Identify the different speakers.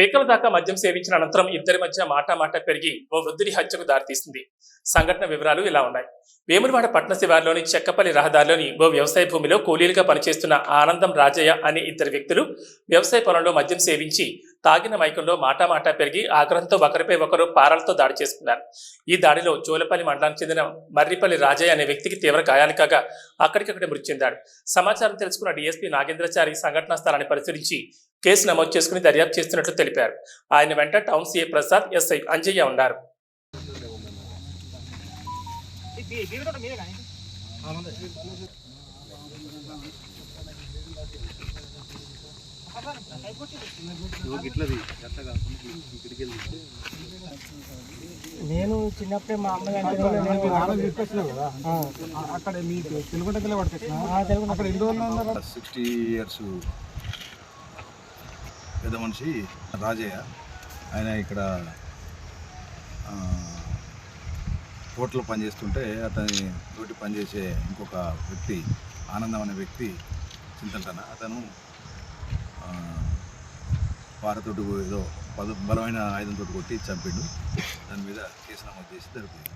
Speaker 1: పేకల దాకా మద్యం సేవించిన అనంతరం ఇద్దరి మధ్య మాటామాట పెరిగి ఓ వృద్ధుడి హత్యకు దారితీసింది. సంఘటన వివరాలు ఇలా ఉన్నాయి. వేములవాడ పట్న శివార్లోని చెక్కపల్లి రహదారిలోని ఓ వ్యవసాయ భూమిలో కూలీలుగా పనిచేస్తున్న ఆనందం రాజయ్య అనే ఇద్దరు వ్యక్తులు వ్యవసాయ పొలంలో మద్యం సేవించి తాగిన మైకంలో మాట పెరిగి ఆగ్రహంతో ఒకరిపై ఒకరు పారాలతో దాడి చేసుకున్నారు. ఈ దాడిలో జోలపల్లి మండలానికి చెందిన మర్రిపల్లి రాజయ్య అనే వ్యక్తికి తీవ్ర గాయాలు కాగా అక్కడికక్కడే మృతి చెందాడు. సమాచారం తెలుసుకున్న డీఎస్పీ నాగేంద్రచారి సంఘటనా స్థలాన్ని పరిశీలించి కేసు నమోదు చేసుకుని దర్యాప్తు చేస్తున్నట్లు తెలిపారు. ఆయన వెంట town CA Prasad SI Anjaiah ఉన్నారు.
Speaker 2: నేను చిన్నప్పుడే మా అమ్మగారి
Speaker 3: అక్కడ మీకు
Speaker 2: తెలుగు
Speaker 3: అక్కడ
Speaker 4: సిక్స్టీ ఇయర్స్ పెద్ద మనిషి రాజయ్య. ఆయన ఇక్కడ ఆ, హోటల్లో పనిచేస్తుంటే అతని తోటి పనిచేసే ఇంకొక వ్యక్తి ఆనందం అనే వ్యక్తి చింతలతన. అతను ఆ, పారతోటి ఏదో పద బలమైన ఆయుధంతో కొట్టి చంపిండు. దాని మీద కేసు నమోదు చేసి జరిపింది